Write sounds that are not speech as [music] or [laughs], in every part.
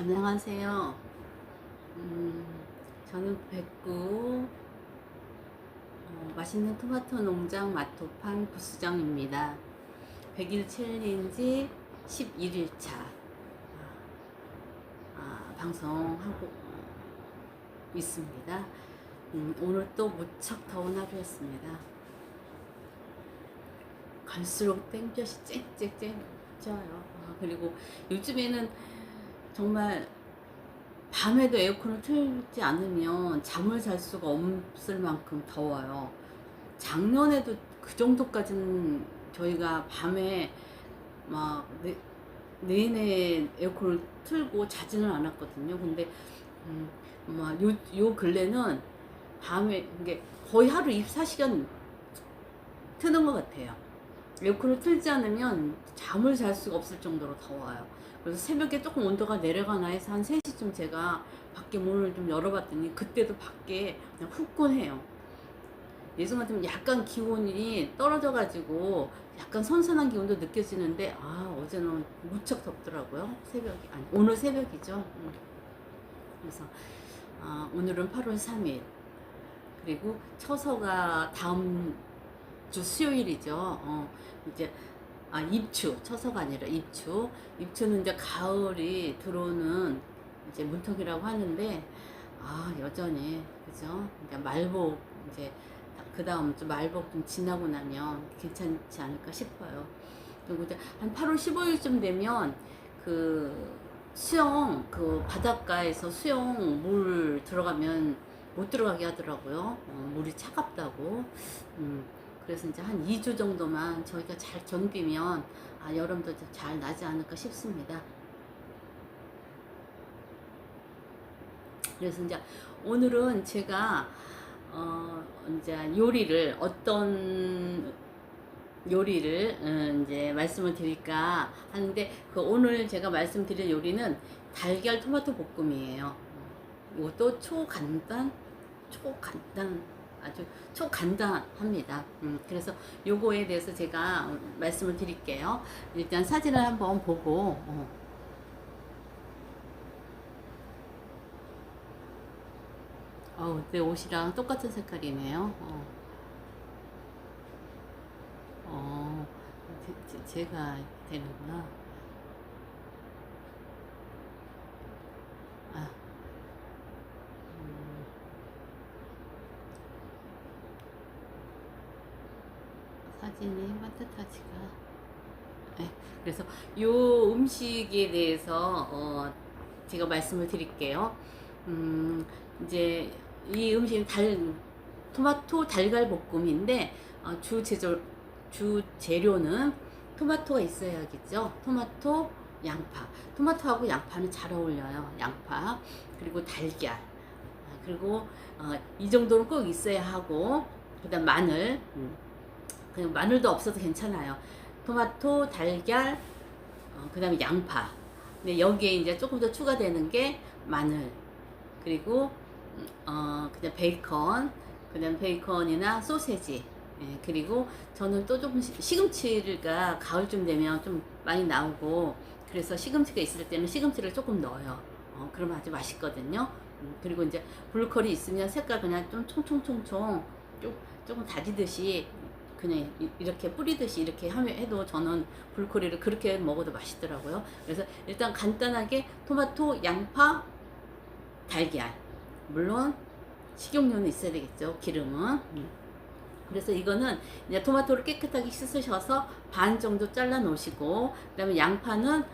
안녕하세요. 음, 저는 백구 어, 맛있는 토마토 농장 마토판 부수장입니다. 100일 챌린지 11일차 아, 방송하고 있습니다. 음, 오늘 또 무척 더운 하루였습니다. 갈수록 땡볕이 쨍쨍쨍 쪄요. 아, 그리고 요즘에는 정말 밤에도 에어컨을 틀지 않으면 잠을 잘 수가 없을 만큼 더워요. 작년에도 그 정도까지는 저희가 밤에 막 내, 내내 에어컨을 틀고 자지는 않았거든요. 근데 음, 요, 요 근래는 밤에 이게 거의 하루 24시간 트는 것 같아요. 에어컨을 틀지 않으면 잠을 잘 수가 없을 정도로 더워요. 그래서 새벽에 조금 온도가 내려가나 해서 한 3시쯤 제가 밖에 문을 좀 열어봤더니 그때도 밖에 그냥 후끈해요. 예전 같으면 약간 기온이 떨어져가지고 약간 선선한 기온도 느껴지는데 아 어제는 무척 덥더라고요. 새벽이 아니 오늘 새벽이죠. 음. 그래서 아, 오늘은 8월 3일 그리고 처서가 다음 주 수요일이죠. 어, 이제 아 입추 처서가 아니라 입추. 입추는 이제 가을이 들어오는 이제 문턱이라고 하는데 아 여전히 그죠? 이제 말복 이제 그 다음 주 말복 좀 지나고 나면 괜찮지 않을까 싶어요. 그리고 이제 한 8월 15일쯤 되면 그 수영 그 바닷가에서 수영 물 들어가면 못 들어가게 하더라고요. 어, 물이 차갑다고. 음, 그래서 이제 한 2주 정도만 저희가 잘 견디면 아, 여름도 잘 나지 않을까 싶습니다. 그래서 이제 오늘은 제가 어 이제 요리를 어떤 요리를 음, 이제 말씀을 드릴까 하는데 그 오늘 제가 말씀드릴 요리는 달걀 토마토 볶음이에요. 이것도 초간단 초간단 아주 초간단합니다. 음, 그래서 요거에 대해서 제가 말씀을 드릴게요. 일단 사진을 한번 보고 어. 어우, 내 옷이랑 똑같은 색깔이네요. 어, 어 제, 제, 제가 되는구나. 아, 음. 반듯하지가. 네, 그래서 요 음식에 대해서 어, 제가 말씀을 드릴게요. 음, 이제 이 음식은 달 토마토 달걀 볶음인데 어, 주 제조 주 재료는 토마토가 있어야겠죠. 토마토, 양파. 토마토하고 양파는 잘 어울려요. 양파 그리고 달걀 아, 그리고 어, 이 정도는 꼭 있어야 하고 그 다음 마늘. 음. 그냥 마늘도 없어도 괜찮아요. 토마토, 달걀, 어, 그 다음에 양파. 근데 여기에 이제 조금 더 추가되는 게 마늘. 그리고, 음, 어, 그냥 베이컨. 그 다음 베이컨이나 소세지. 예, 그리고 저는 또 조금 시- 시금치가 가을쯤 되면 좀 많이 나오고, 그래서 시금치가 있을 때는 시금치를 조금 넣어요. 어, 그러면 아주 맛있거든요. 음, 그리고 이제 블루컬이 있으면 색깔 그냥 좀 총총총총 좀, 조금 다지듯이 그냥 이- 이렇게 뿌리듯이 이렇게 해도 저는 불코리를 그렇게 먹어도 맛있더라고요. 그래서 일단 간단하게 토마토, 양파, 달걀. 물론 식용유는 있어야 되겠죠. 기름은. 음. 그래서 이거는 이제 토마토를 깨끗하게 씻으셔서 반 정도 잘라 놓으시고 그다음에 양파는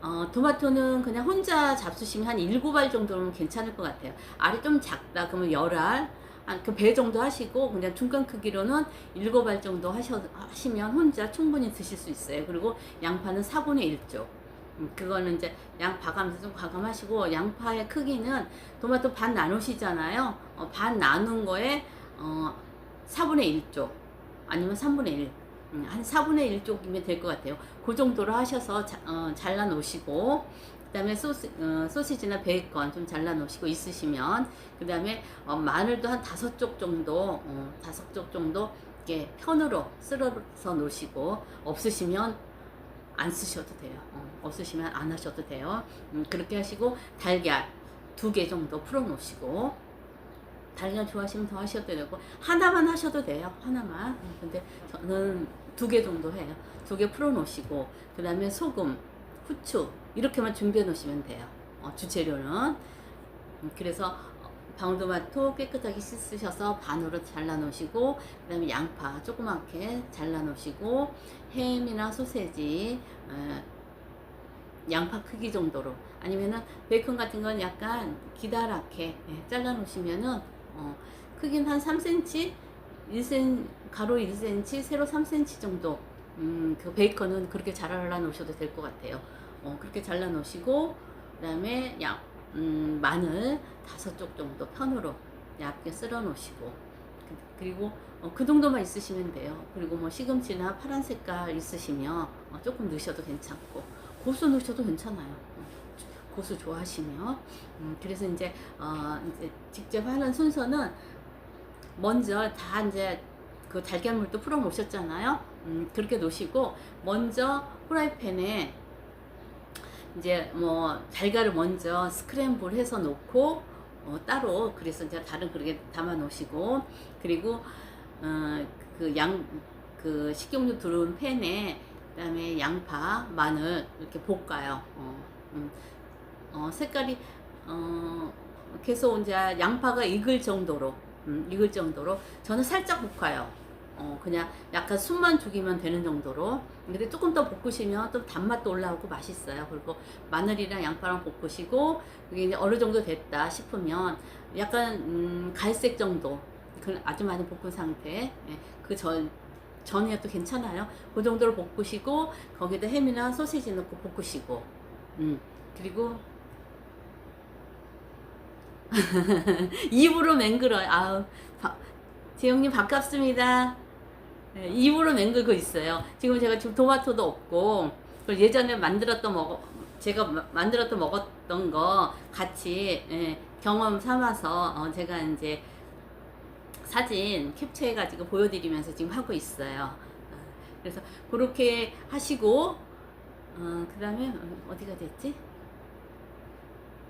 어, 토마토는 그냥 혼자 잡수시면 한 7알 정도는 괜찮을 것 같아요. 알이 좀 작다 그러면 10알 그배 정도 하시고 그냥 중간 크기로는 7알 정도 하셔, 하시면 혼자 충분히 드실 수 있어요. 그리고 양파는 4분의 1쪽. 음, 그거는 이제 양 봐가면서 좀 과감하시고 양파의 크기는 토마토 반 나누시잖아요. 어, 반 나눈 거에 어, 4분의 1쪽 아니면 3분의 1. 음, 한 4분의 1쪽이면 될 것 같아요. 그 정도로 하셔서 자, 어, 잘라 놓으시고 그 다음에 소시, 어, 소시지나 베이컨 좀 잘라 놓으시고 있으시면 그 다음에 어, 마늘도 한 다섯 쪽 정도 어, 다섯 쪽 정도 이렇게 편으로 쓸어서 놓으시고 없으시면 안 쓰셔도 돼요. 어, 없으시면 안 하셔도 돼요. 음, 그렇게 하시고 달걀 두 개 정도 풀어 놓으시고 달걀 좋아하시면 더 하셔도 되고 하나만 하셔도 돼요. 하나만. 음, 근데 저는 두 개 정도 해요. 두 개 풀어 놓으시고 그 다음에 소금, 후추 이렇게만 준비해 놓으시면 돼요. 어, 주재료는 음, 그래서 방울토마토 깨끗하게 씻으셔서 반으로 잘라 놓으시고 그 다음에 양파 조그맣게 잘라 놓으시고 햄이나 소세지 어, 양파 크기 정도로 아니면은 베이컨 같은 건 약간 기다랗게 예, 잘라 놓으시면은 어, 크기는 한 3cm 1cm 가로 1cm 세로 3cm 정도 음, 그 베이컨은 그렇게 잘라 놓으셔도 될 것 같아요 어, 그렇게 잘라 놓으시고 그 다음에 양 음, 마늘 다섯 쪽 정도 편으로 얇게 썰어 놓으시고 그- 그리고 어, 그 정도만 있으시면 돼요. 그리고 뭐 시금치나 파란 색깔 있으시면 어, 조금 넣으셔도 괜찮고 고수 넣으셔도 괜찮아요. 어, 고수 좋아하시면 음, 그래서 이제 어, 이제 직접 하는 순서는 먼저 다 이제 그 달걀물도 풀어 놓으셨잖아요. 음, 그렇게 놓으시고 먼저 프라이팬에 이제 뭐 달걀을 먼저 스크램블 해서 놓고 어, 따로 그래서 이제 다른 그릇에 담아 놓으시고 그리고 어, 그양그 식용유 두른 팬에 그다음에 양파 마늘 이렇게 볶아요. 어, 음, 어, 색깔이 어, 계속 이제 양파가 익을 정도로 음, 익을 정도로 저는 살짝 볶아요. 어, 그냥 약간 숨만 죽이면 되는 정도로. 근데 조금 더 볶으시면 또 단맛도 올라오고 맛있어요. 그리고 마늘이랑 양파랑 볶으시고, 이게 이제 어느 정도 됐다 싶으면 약간, 음, 갈색 정도. 그 아주 많이 볶은 상태. 예, 그 전, 전이어도 괜찮아요. 그 정도로 볶으시고, 거기다 햄이나 소시지 넣고 볶으시고, 음, 그리고 [laughs] 입으로 맹글어요. 아우, 바- 재영님 반갑습니다. 네, 입으로 맹글고 있어요. 지금 제가 지금 토마토도 없고, 예전에 만들었던 먹어, 제가 마- 만들었던 먹었던 거 같이 예, 경험 삼아서 어, 제가 이제 사진 캡처해 가지고 보여드리면서 지금 하고 있어요. 어, 그래서 그렇게 하시고, 어, 그 다음에 어디가 됐지?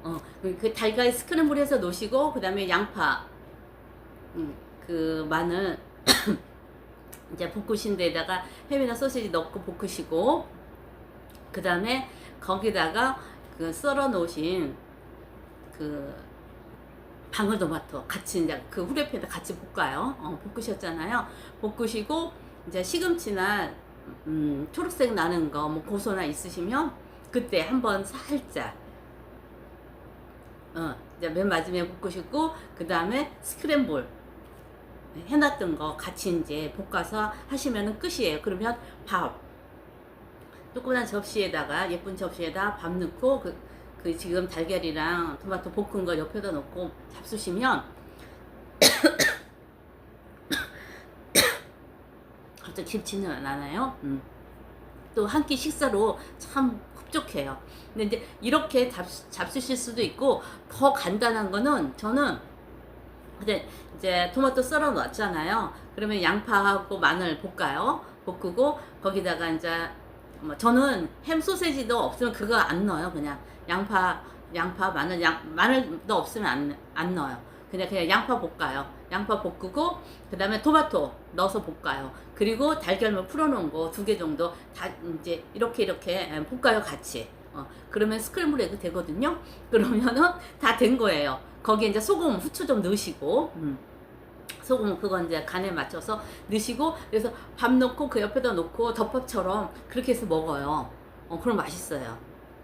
어, 그 달걀 스크램블 해서 놓으시고, 그 다음에 양파, 음, 그 마늘, [clears throat] 이제 볶으신 데다가 햄이나 소시지 넣고 볶으시고, 그 다음에 거기다가 그 썰어 놓으신 그 방울토마토 같이 이제 그 후레팬에 같이 볶아요. 어, 볶으셨잖아요. 볶으시고, 이제 시금치나, 음, 초록색 나는 거, 뭐 고소나 있으시면, 그때 한번 살짝, 어, 이제 맨 마지막에 볶으시고, 그 다음에 스크램블 해놨던 거 같이 이제 볶아서 하시면은 끝이에요. 그러면 밥, 조그만한 접시에다가, 예쁜 접시에다 밥 넣고, 그, 그 지금 달걀이랑 토마토 볶은 거 옆에다 놓고 잡수시면, [coughs] 갑자기 김치는 안 나나요? 음. 또한 끼 식사로 참 흡족해요. 근데 이제 이렇게 잡, 잡수실 수도 있고 더 간단한 거는 저는 근데 이제 토마토 썰어 놨잖아요. 그러면 양파하고 마늘 볶아요. 볶고 거기다가 이제 뭐 저는 햄 소세지도 없으면 그거 안 넣어요. 그냥 양파 양파 마늘 양 마늘도 없으면 안, 안 넣어요. 그냥 그냥 양파 볶아요. 양파 볶고 그다음에 토마토 넣어서 볶아요. 그리고 달걀물 풀어놓은 거 두 개 정도 다 이제 이렇게 이렇게 볶아요 같이. 어, 그러면 스크램블 에그 되거든요. [laughs] 그러면은 다 된 거예요. 거기에 이제 소금, 후추 좀 넣으시고, 음. 소금 그건 이제 간에 맞춰서 넣으시고, 그래서 밥 넣고 그 옆에다 놓고 덮밥처럼 그렇게 해서 먹어요. 어, 그럼 맛있어요.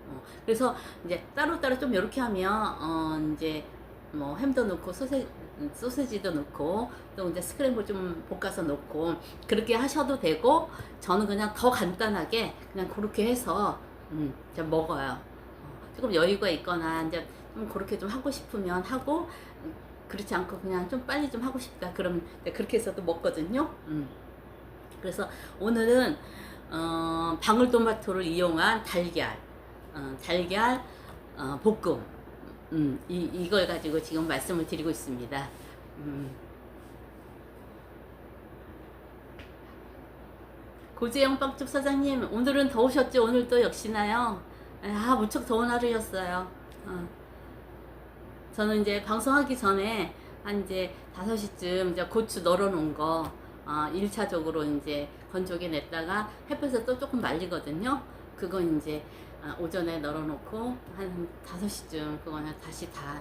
어, 그래서 이제 따로따로 좀 이렇게 하면, 어, 이제 뭐 햄도 넣고 소세, 소세지도 넣고 또 이제 스크램블 좀 볶아서 넣고 그렇게 하셔도 되고 저는 그냥 더 간단하게 그냥 그렇게 해서 음, 먹어요. 어, 조금 여유가 있거나 이제 좀 그렇게 좀 하고 싶으면 하고 음, 그렇지 않고 그냥 좀 빨리 좀 하고 싶다 이제 그렇게 해서도 먹거든요. 음. 그래서 오늘은 어, 방울토마토를 이용한 달걀, 어, 달걀 어, 볶음, 음, 이, 이걸 가지고 지금 말씀을 드리고 있습니다. 음. 고재영 빵집 사장님, 오늘은 더우셨죠? 오늘 또 역시나요? 아, 무척 더운 하루였어요. 어. 저는 이제 방송하기 전에 한 이제 5시쯤 이제 고추 널어 놓은 거, 어, 1차적으로 이제 건조기 냈다가 햇볕에 또 조금 말리거든요. 그건 이제 아, 오전에 널어 놓고 한 5시쯤 그거는 다시 다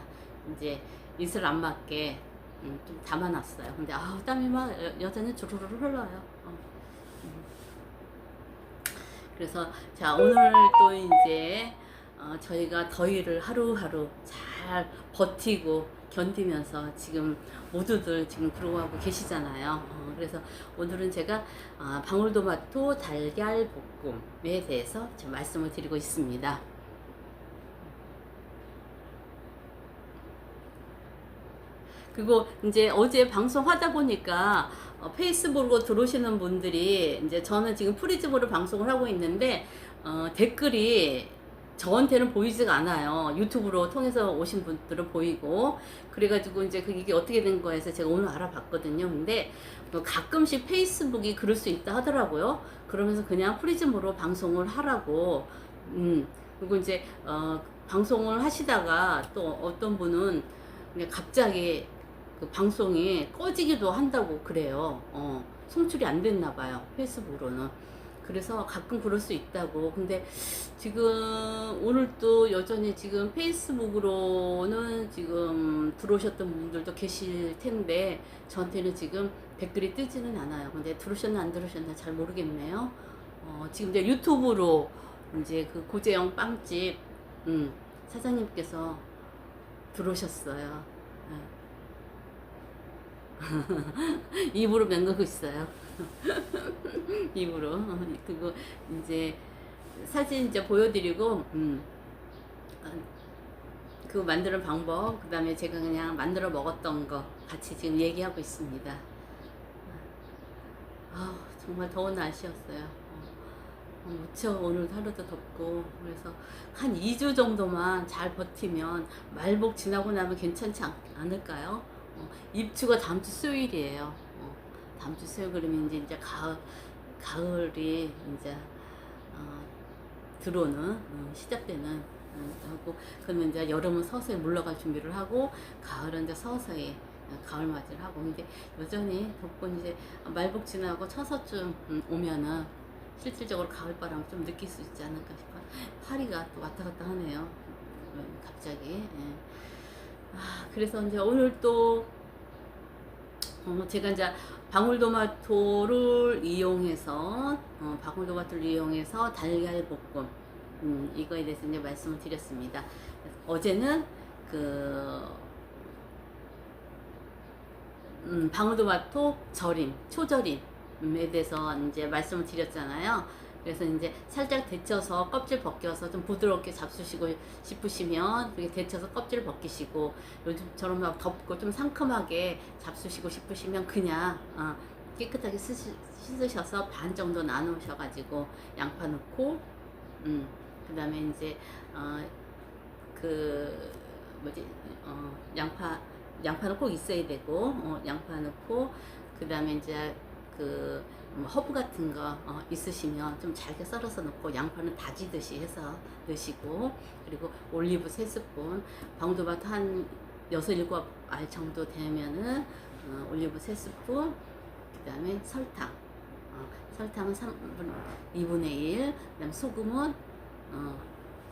이제 이슬 안 맞게 음, 좀 담아놨어요. 근데 아우 땀이 막 여- 여전히 주르르 흘러요. 어. 음. 그래서 자 오늘 또 이제 어, 저희가 더위를 하루하루 잘 버티고 견디면서 지금 모두들 지금 그러고 계시잖아요. 어, 그래서 오늘은 제가 아, 방울토마토 달걀 볶음에 대해서 좀 말씀을 드리고 있습니다. 그리고 이제 어제 방송하다 보니까 어, 페이스북으로 들어오시는 분들이 이제 저는 지금 프리즈보를 방송을 하고 있는데 어, 댓글이 저한테는 보이지가 않아요. 유튜브로 통해서 오신 분들은 보이고 그래가지고 이제 그 이게 어떻게 된 거에서 제가 오늘 알아봤거든요. 근데 뭐 가끔씩 페이스북이 그럴 수 있다 하더라고요. 그러면서 그냥 프리즘으로 방송을 하라고 음 그리고 이제 어 방송을 하시다가 또 어떤 분은 갑자기 그 방송이 꺼지기도 한다고 그래요. 어, 송출이 안 됐나 봐요. 페이스북으로는. 그래서 가끔 그럴 수 있다고. 근데 지금 오늘 또 여전히 지금 페이스북으로는 지금 들어오셨던 분들도 계실 텐데 저한테는 지금 댓글이 뜨지는 않아요. 근데 들어오셨나 안 들어오셨나 잘 모르겠네요. 어, 지금 이제 유튜브로 이제 그 고재영 빵집 음, 사장님께서 들어오셨어요. 네. [laughs] 입으로 맹그고 있어요. [laughs] [laughs] 입으로. 어, [laughs] 그거 이제 사진 이제 보여드리고, 음, 아, 그 만드는 방법, 그 다음에 제가 그냥 만들어 먹었던 거 같이 지금 얘기하고 있습니다. 아 정말 더운 날씨였어요. 어, 어, 무척 오늘 하루도 덥고 그래서 한 2주 정도만 잘 버티면 말복 지나고 나면 괜찮지 않, 않을까요? 어, 입추가 다음 주 수요일이에요. 어, 다음 주 수요일 그러면 이제 이제 가을 가을이 이제 어, 들어오는 어, 시작되는 어, 하고 그러면 이제 여름은 서서히 물러갈 준비를 하고 가을은 이제 서서히 어, 가을 맞이를 하고 근데 여전히 덥고 이제 말복 지나고 처서쯤 음, 오면은 실질적으로 가을 바람을 좀 느낄 수 있지 않을까 싶어요. 파리가 또 왔다 갔다 하네요. 음, 갑자기. 예. 아, 그래서 이제 오늘 또 어, 제가 이제 방울토마토를 이용해서 어, 방울토마토를 이용해서 달걀 볶음 음, 이거에 대해서 이제 말씀을 드렸습니다. 어제는 그 음, 방울토마토 절임, 초절임에 대해서 이제 말씀을 드렸잖아요. 그래서 이제 살짝 데쳐서 껍질 벗겨서 좀 부드럽게 잡수시고 싶으시면 그렇게 데쳐서 껍질 벗기시고 요즘처럼 막 덥고 좀 상큼하게 잡수시고 싶으시면 그냥 어, 깨끗하게 쓰시, 씻으셔서 반 정도 나누셔가지고 양파 넣고 음, 그 다음에 이제 어, 그 뭐지 어, 양파 양파는 꼭 있어야 되고 어, 양파 넣고 그 다음에 이제 그뭐 허브 같은 거 어, 있으시면 좀 잘게 썰어서 넣고 양파는 다지듯이 해서 넣으시고 그리고 올리브 3스푼 방울토마토 한 6, 7알 정도 되면은 어, 올리브 3스푼 그 다음에 설탕. 어, 설탕은 3분, 2분의 1 그다음 소금은 어,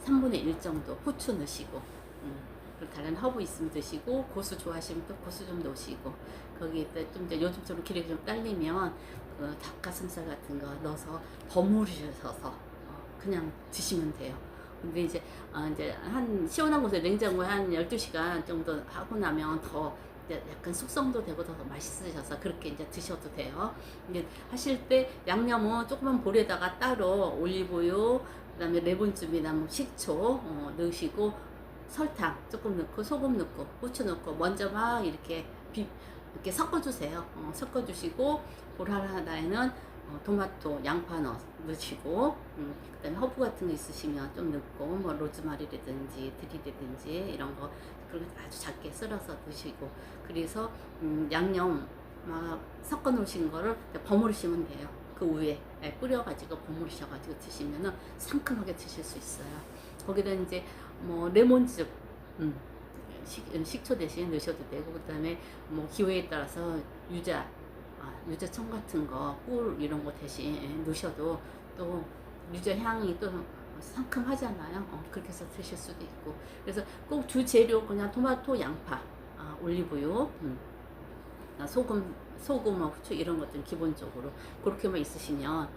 3분의 1 정도 후추 넣으시고 음, 그리고 다른 허브 있으면 드시고 고수 좋아하시면 또 고수 좀 넣으시고 거기에다 좀 이제 요즘처럼 기력이 좀 딸리면 그 닭가슴살 같은 거 넣어서 버무리셔서 어, 그냥 드시면 돼요. 근데 이제 아 이제 한 시원한 곳에 냉장고에 한 12시간 정도 하고 나면 더 약간 숙성도 되고 더 맛있으셔서 그렇게 이제 드셔도 돼요. 이제 하실 때 양념은 조그만 볼에다가 따로 올리브유, 그다음에 레몬즙이나 뭐 식초 어, 넣으시고 설탕 조금 넣고 소금 넣고 후추 넣고 먼저 막 이렇게 비, 이렇게 섞어주세요. 어, 섞어주시고 볼 하나에는 어, 토마토, 양파 넣, 넣으시고 음, 그다음에 허브 같은 거 있으시면 좀 넣고 뭐 로즈마리라든지 들이라든지 이런 거 그리고 아주 작게 썰어서 넣으시고 그래서 음, 양념 막 섞어 놓으신 거를 버무리시면 돼요. 그 위에 예, 뿌려가지고 버무리셔가지고 드시면은 상큼하게 드실 수 있어요. 거기다 이제 뭐 레몬즙, 음, 식, 식초 대신 넣으셔도 되고 그 다음에 뭐 기호에 따라서 유자, 아, 유자청 같은 거, 꿀 이런 거 대신 예, 넣으셔도 또 유자 향이 또 상큼하잖아요. 어, 그렇게 해서 드실 수도 있고. 그래서 꼭 주 재료 그냥 토마토, 양파, 아, 올리브유, 음, 아, 소금, 소금하고 후추 이런 것들 기본적으로 그렇게만 있으시면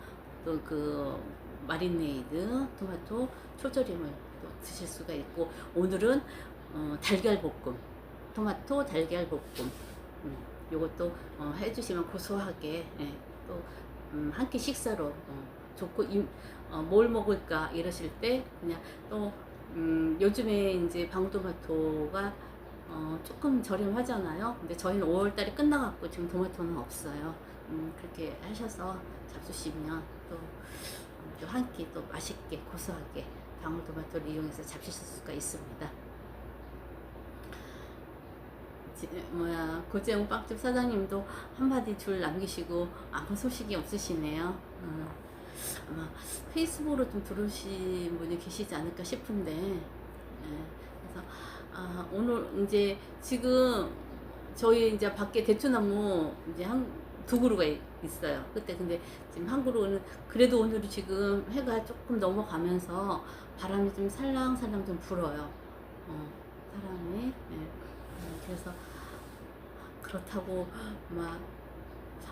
또 그 마리네이드, 토마토, 초절임을 또 드실 수가 있고 오늘은 어, 달걀 볶음, 토마토 달걀 볶음, 음, 요것도 어, 해주시면 고소하게 예, 또 음, 한 끼 식사로 어, 좋고 임, 어, 뭘 먹을까 이러실 때 그냥 또 음, 요즘에 이제 방울토마토가 어, 조금 저렴하잖아요. 근데 저희는 5월달이 끝나갖고 지금 토마토는 없어요. 음, 그렇게 하셔서 잡수시면 또 한 끼 또 맛있게 고소하게 방울토마토를 이용해서 잡수실 수가 있습니다. 지- 뭐야 고재용 빵집 사장님도 한마디 줄 남기시고 아무 소식이 없으시네요. 어, 아마 페이스북으로 좀 들어오신 분이 계시지 않을까 싶은데 예, 그래서 아, 오늘 이제 지금 저희 이제 밖에 대추나무 이제 한 두 그루가 있- 있어요. 그때 근데 지금 한 그루는 그래도 오늘은 지금 해가 조금 넘어가면서 바람이 좀 살랑살랑 좀 불어요. 어, 사람이 예. 음, 그래서 그렇다고 막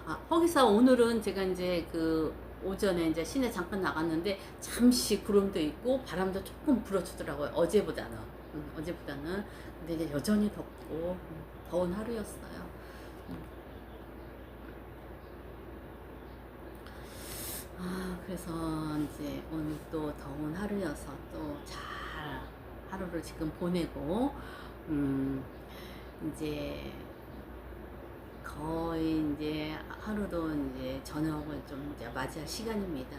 아, 거기서 오늘은 제가 이제 그 오전에 이제 시내 잠깐 나갔는데 잠시 구름도 있고 바람도 조금 불어주더라고요. 어제보다는 음, 어제보다는 근데 이제 여전히 덥고 음, 더운 하루였어요. 음. 아 그래서 이제 오늘 또 더운 하루여서 또 잘 하루를 지금 보내고 음 이제 거의 이제 하루도 이제 저녁을 좀 이제 맞이할 시간입니다.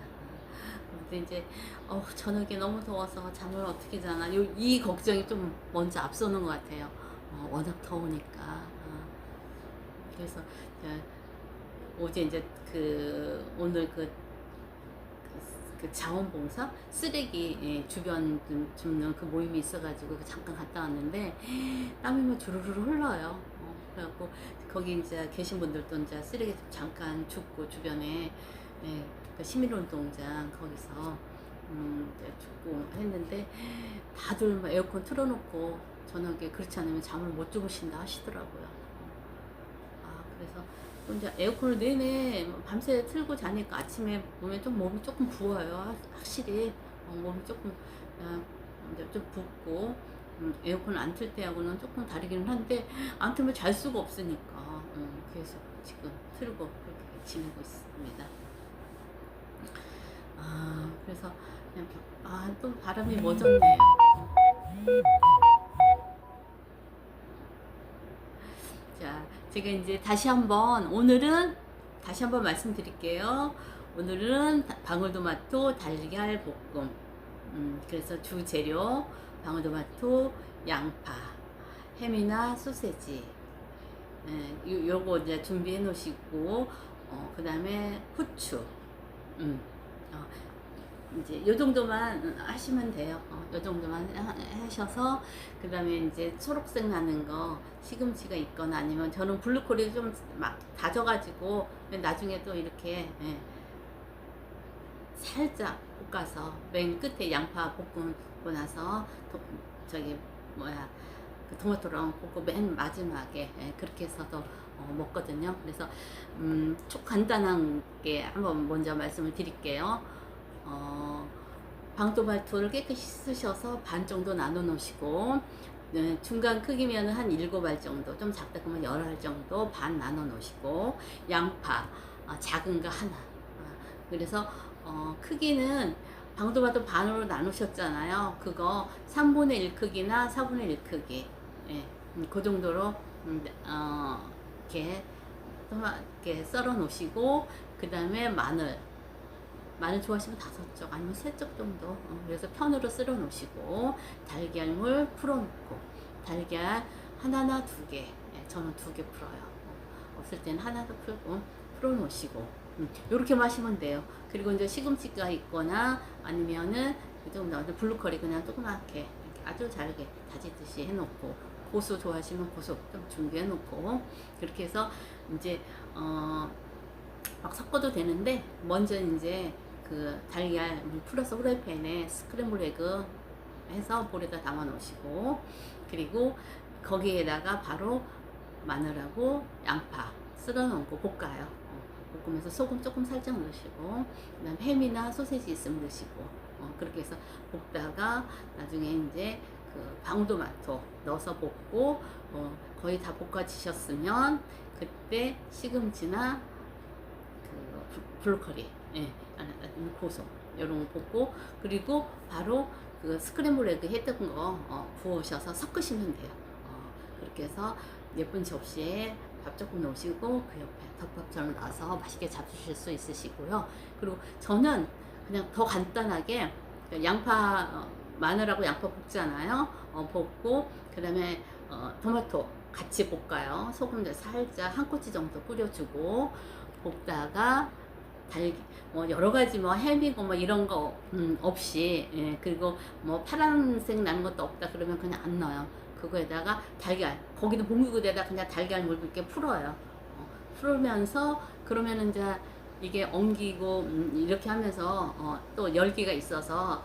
근데 이제 어, 저녁에 너무 더워서 잠을 어떻게 자나 요, 이 걱정이 좀 먼저 앞서는 것 같아요. 어, 워낙 더우니까. 어. 그래서 어제 이제 그 오늘 그, 그, 그 자원봉사 쓰레기 예, 주변 좀 줍는 그 모임이 있어가지고 그 잠깐 갔다 왔는데 땀이 막 주르르 흘러요. 어, 그래갖고 거기 이제 계신 분들도 이제 쓰레기 좀 잠깐 줍고 주변에 예, 그 시민운동장 거기서 음, 줍고 했는데 다들 막 에어컨 틀어놓고 저녁에 그렇지 않으면 잠을 못 주무신다 하시더라고요. 아 그래서 또 이제 에어컨을 내내 밤새 틀고 자니까 아침에 보면 좀 몸이 조금 부어요. 확실히 어, 몸이 조금 어, 이제 좀 붓고 음, 에어컨 안 틀 때하고는 조금 다르기는 한데 안 틀면 잘 수가 없으니까 음, 그래서 지금 틀고 그렇게 지내고 있습니다. 아 그래서 그냥 아또 바람이 멎었네요. 자, 제가 이제 다시 한번 오늘은 다시 한번 말씀드릴게요. 오늘은 다- 방울토마토 달걀 볶음. 음, 그래서 주 재료 방울토마토, 양파, 햄이나 소세지. 예, 요, 요거 이제 준비해 놓으시고 어, 그 다음에 후추. 음. 어, 이제 요 정도만 하시면 돼요. 어, 요 정도만 하- 하셔서 그다음에 이제 초록색 나는 거 시금치가 있거나 아니면 저는 블루코리 좀막 다져가지고 나중에 또 이렇게 예, 살짝 볶아서 맨 끝에 양파 볶고 나서 도, 저기 뭐야 그 토마토랑 볶고 맨 마지막에 예, 그렇게 해서도 어, 먹거든요. 그래서 음, 간단한 게 한번 먼저 말씀을 드릴게요. 어, 방토마토를 깨끗이 씻으셔서 반 정도 나눠 놓으시고 네, 중간 크기면 한 7알 정도 좀 작다 그러면 10알 정도 반 나눠 놓으시고 양파 어, 작은 거 하나. 어, 그래서 어, 크기는 방토마토 반으로 나누셨잖아요. 그거 3분의 1 크기나 4분의 1 크기. 예, 음, 그 정도로 음, 어, 이렇게, 이렇게 썰어 놓으시고 그 다음에 마늘 마늘 좋아하시면 다섯 쪽 아니면 세 쪽 정도 어, 그래서 편으로 쓸어 놓으시고 달걀물 풀어 놓고 달걀 하나나 두개 예, 저는 두 개 풀어요 어, 없을 때는 하나도 풀고 풀어 놓으시고 이렇게만 하시면 돼요. 그리고 이제 시금치가 있거나 아니면은 좀 블루커리 그냥 조그맣게 이렇게 아주 잘게 다지듯이 해놓고 고수 좋아하시면 고수 좀 준비해놓고 그렇게 해서 이제 어. 막 섞어도 되는데 먼저 이제 그 달걀 물 풀어서 후라이팬에 스크램블 에그 해서 볼에다 담아 놓으시고 그리고 거기에다가 바로 마늘하고 양파 쓸어 놓고 볶아요. 어, 볶으면서 소금 조금 살짝 넣으시고 그다음 햄이나 소세지 있으면 넣으시고 어, 그렇게 해서 볶다가 나중에 이제 그 방울토마토 넣어서 볶고 어, 거의 다 볶아지셨으면 그때 시금치나 그 블- 블루커리, 예, 아니, 아니, 고소 이런 거 볶고 그리고 바로 그 스크램블 에그 했던 거 어, 부으셔서 섞으시면 돼요. 어, 그렇게 해서 예쁜 접시에 밥 조금 넣으시고 그 옆에 덮밥처럼 놔서 맛있게 잡수실 수 있으시고요. 그리고 저는 그냥 더 간단하게 그 양파 어, 마늘하고 양파 볶잖아요. 어, 볶고 그 다음에 어, 토마토 같이 볶아요. 소금 좀 살짝 한 꼬치 정도 뿌려주고 볶다가 달기 뭐 여러 가지 뭐 햄이고 뭐 이런 거 음, 없이 예, 그리고 뭐 파란색 나는 것도 없다 그러면 그냥 안 넣어요. 그거에다가 달걀 거기도 봉구구대에다 그냥 달걀 물 이렇게 풀어요. 어, 풀으면서 그러면은 이제 이게 엉기고 음, 이렇게 하면서 어, 또 열기가 있어서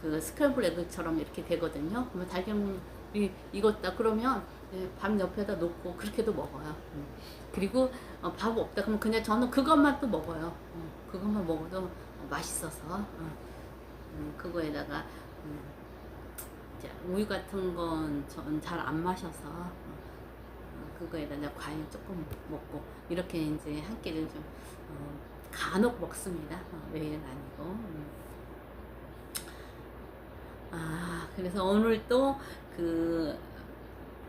그 스크램블 에그처럼 이렇게 되거든요. 그러면 달걀이 익었다 그러면 예, 밥 옆에다 놓고 그렇게도 먹어요. 음. 그리고 어, 밥 없다 그러면 그냥 저는 그것만 또 먹어요. 어, 그것만 먹어도 어, 맛있어서 어. 음, 그거에다가 음, 우유 같은 건 전 잘 안 마셔서 어, 어, 그거에다 이제 과일 조금 먹고 이렇게 이제 한 끼를 좀 어, 간혹 먹습니다. 어, 매일은 아니고. 음. 아 그래서 오늘 또그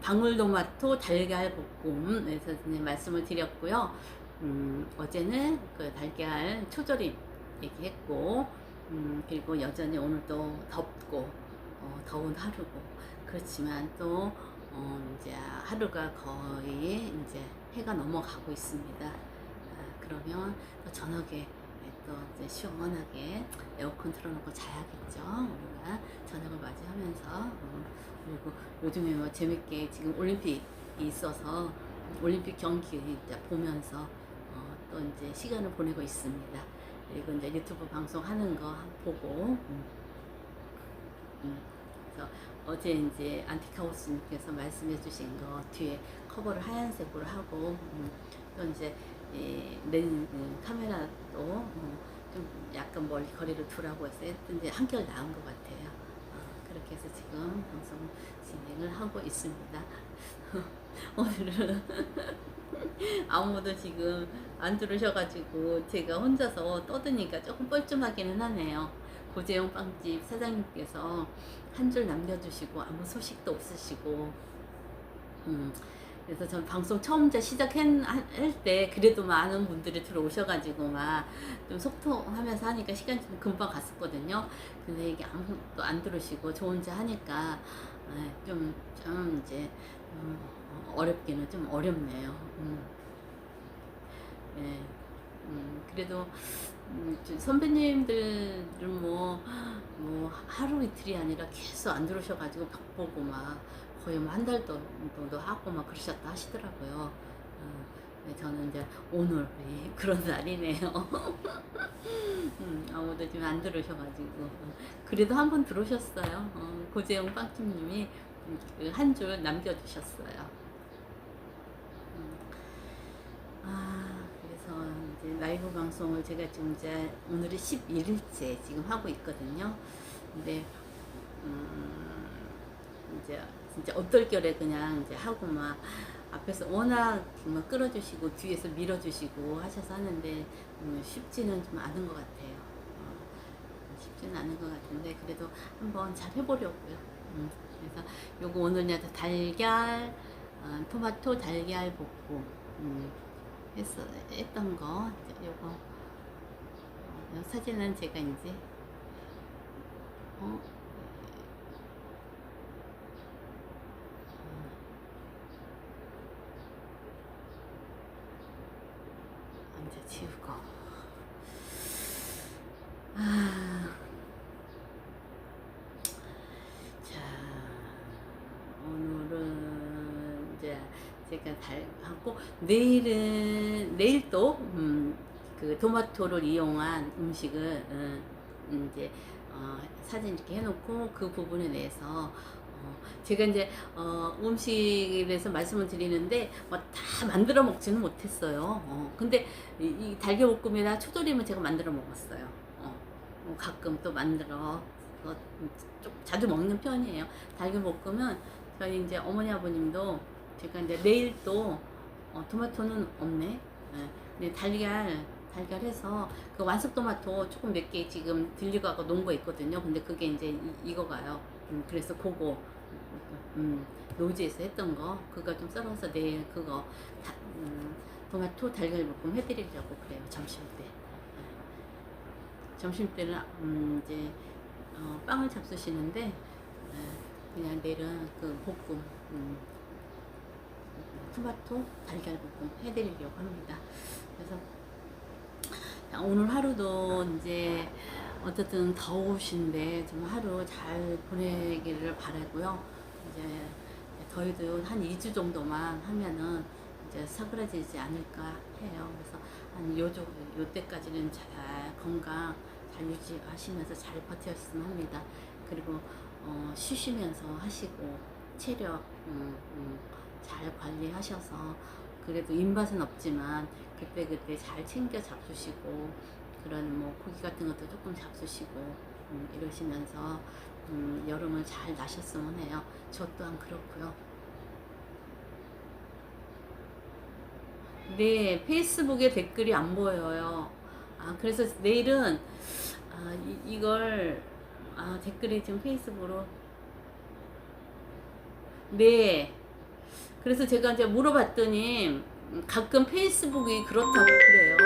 방울토마토 달걀 볶음에서 이제 말씀을 드렸고요. 음, 어제는 그 달걀 초절임 얘기했고, 음, 그리고 여전히 오늘도 덥고, 어, 더운 하루고, 그렇지만 또, 어, 이제 하루가 거의 이제 해가 넘어가고 있습니다. 아, 그러면 또 저녁에 또 이제 시원하게 에어컨 틀어놓고 자야겠죠. 우리가 저녁을 맞이하면서. 어, 그리고 요즘에 뭐 재밌게 지금 올림픽이 있어서 올림픽 경기 보면서 어, 또 이제 시간을 보내고 있습니다. 그리고 이제 유튜브 방송 하는 거 보고 음. 음. 그래서 어제 이제 안티카우스님께서 말씀해 주신 거 뒤에 커버를 하얀색으로 하고 음. 또 이제 이 렌, 음, 카메라도 어, 좀 약간 멀리 거리를 두라고 해서 이제 한결 나은 것 같아요. 어, 그렇게 해서 지금 방송 진행을 하고 있습니다. [laughs] 오늘은 [laughs] 아무도 지금 안 들으셔가지고 제가 혼자서 떠드니까 조금 뻘쭘하기는 하네요. 고재용 빵집 사장님께서 한 줄 남겨주시고 아무 소식도 없으시고 음, 그래서 전 방송 처음 시작할 때 그래도 많은 분들이 들어오셔가지고 막 좀 소통하면서 하니까 시간이 좀 금방 갔었거든요. 근데 이게 아무도 안 들으시고 저 혼자 하니까 아, 좀, 좀 이제 음, 어렵기는 좀 어렵네요. 음. 예. 음, 그래도 음, 저 선배님들은 뭐, 뭐 하루 이틀이 아니라 계속 안 들으셔가지고 바쁘고 막 거의 뭐 한달 정도 하고 막 그러셨다 하시더라고요. 어, 네, 저는 이제 오늘 예, [laughs] 그런 날이네요. [laughs] 음, 아무도 지금 안 들으셔가지고 어, 그래도 한 번 들으셨어요. 어, 고재영 빵집님이 한 줄 남겨주셨어요. 음. 아 그래서 이제 라이브 방송을 제가 지금 이제 오늘이 11일째 지금 하고 있거든요. 근데 음, 이제 진짜 어떨결에 그냥 이제 하고 막 앞에서 워낙 막 끌어주시고 뒤에서 밀어주시고 하셔서 하는데 음, 쉽지는 좀 않은 것 같아요. 어, 쉽지는 않은 것 같은데 그래도 한번 잘 해보려고요. 음, 그래서 요거 오늘 달걀, 어, 토마토 달걀 볶음 음, 했어, 했던 거 요거. 어, 요 사진은 제가 이제 어, 이제 지우고 제가 달 하고 내일은 내일 또 음, 그 토마토를 이용한 음식을 음, 이제 어, 사진 이렇게 해놓고 그 부분에 대해서 어, 제가 이제 어, 음식에 대해서 말씀을 드리는데 뭐 다 만들어 먹지는 못했어요. 어, 근데 이, 이 달걀볶음이나 초돌림은 제가 만들어 먹었어요. 어, 뭐 가끔 또 만들어 어, 좀 자주 먹는 편이에요. 달걀볶음은 저희 이제 어머니 아버님도 제가 이제 내일 또 어, 토마토는 없네. 예, 근데 달걀 달걀 해서 그 완숙 토마토 조금 몇 개 지금 들리고 놓은 거 있거든요. 근데 그게 이제 이, 익어가요. 음, 그래서 그거 음, 노지에서 했던 거 그거 좀 썰어서 내일 그거 다, 음, 토마토 달걀 볶음 해드리려고 그래요. 점심 때. 예. 점심 때는 음, 이제 어, 빵을 잡수시는데 예, 그냥 내일은 그 볶음 음, 토마토 달걀 볶음 해드리려고 합니다. 그래서 자, 오늘 하루도 이제 어쨌든 더우신데 좀 하루 잘 보내기를 바라고요. 이제 더위도 한 2주 정도만 하면은 이제 사그라지지 않을까 해요. 그래서 한 요조 요때까지는 잘 건강 잘 유지하시면서 잘 버텼으면 합니다. 그리고 어, 쉬시면서 하시고 체력 음, 음, 잘 관리하셔서 그래도 입맛은 없지만 그때 그때 잘 챙겨 잡수시고 그런 뭐 고기 같은 것도 조금 잡수시고 음, 이러시면서 음, 여름을 잘 나셨으면 해요. 저 또한 그렇고요. 네, 페이스북에 댓글이 안 보여요. 아, 그래서 내일은 아, 이, 이걸 아, 댓글이 지금 페이스북으로 네. 그래서 제가 이제 물어봤더니 음, 가끔 페이스북이 그렇다고 그래요.